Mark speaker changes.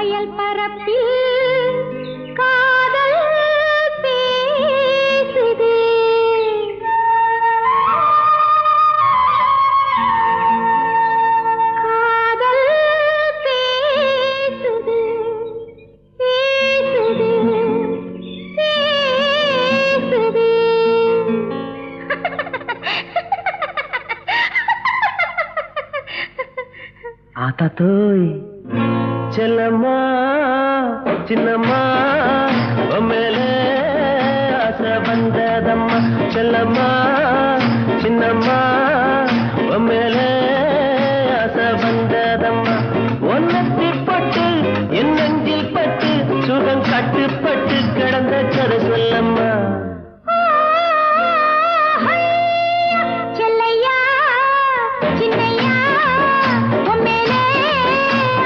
Speaker 1: வயல் பரப்பில் காதல் பேசுது. காதல் பேசுது பேசுது பேசுது.
Speaker 2: ஆத்தா தோய். செல்லம்மா சின்னம்மா மேல ஆசை வந்ததம்மா. செல்லம்மா சின்னம்மா மேல ஆசை வந்ததம்மா. ஒன்னத்தில் பட்டு என் நெஞ்சில் பட்டு சுகம் கட்டுப்பட்டு கிடந்த கரு சொல்லம்மா.
Speaker 1: செல்லையா சின்னையா.